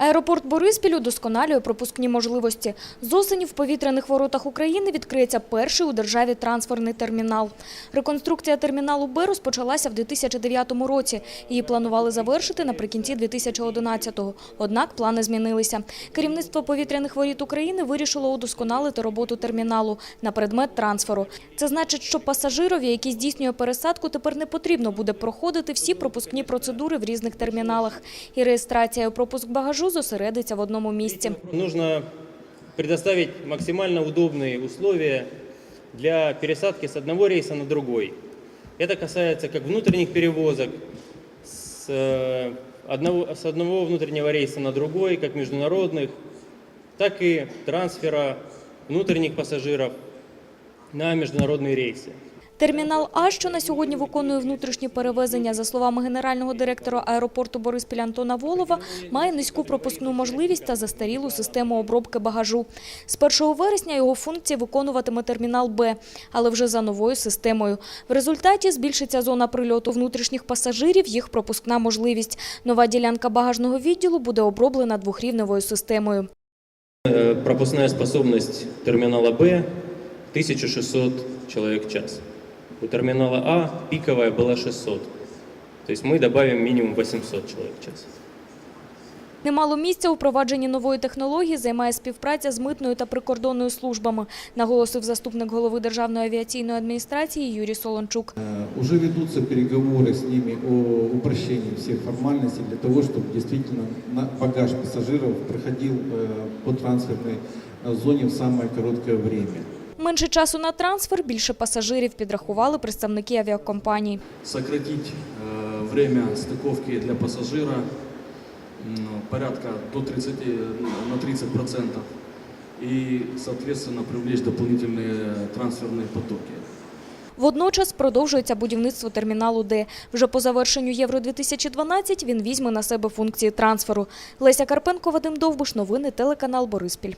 Аеропорт Бориспіль удосконалює пропускні можливості. З осені в повітряних воротах України відкриється перший у державі трансферний термінал. Реконструкція терміналу Б розпочалася в 2009 році. Її планували завершити наприкінці 2011-го. Однак плани змінилися. Керівництво повітряних воріт України вирішило удосконалити роботу терміналу на предмет трансферу. Це значить, що пасажирові, який здійснює пересадку, тепер не потрібно буде проходити всі пропускні процедури в різних терміналах. І реєстрація і пропуск багажу зосередиться в одному місці. Нужно предоставить максимально удобные условия для пересадки с одного рейса на другой. Это касается как внутренних перевозок с э, одного, с одного внутреннего рейса на другой, как международных, так и трансфера внутренних пассажиров на международные рейсы. Термінал А, що на сьогодні виконує внутрішні перевезення, за словами генерального директора аеропорту Бориспіль Антона Волова, має низьку пропускну можливість та застарілу систему обробки багажу. З 1 вересня його функції виконуватиме термінал Б, але вже за новою системою. В результаті збільшиться зона прильоту внутрішніх пасажирів, їх пропускна можливість. Нова ділянка багажного відділу буде оброблена двохрівневою системою. Э, Пропускная способность терминала Б 1600 человек в час. У терминала А пиковая была 600. То есть мы добавим минимум 800 человек в час. Немало місця у впровадженні нової технології займає співпраця з митною та прикордонною службами, наголосив заступник голови Державної авіаційної адміністрації Юрій Солончук. Э, Уже ведутся переговоры с ними о упрощении всех формальностей для того, чтобы действительно на- багаж пассажиров проходил э, по трансферной э, зоне в самое короткое время. Менше часу на трансфер, більше пасажирів підрахували представники авіакомпаній. сократить э, время стыковки для пассажира м, порядка до 30, на 30 процентов и, соответственно, привлечь дополнительные трансферные потоки. Водночас продовжується будівництво терміналу Д. Вже по завершенню Євро-2012 він візьме на себе функції трансферу. Леся Карпенко, Вадим Довбуш. Новини телеканал Бориспіль.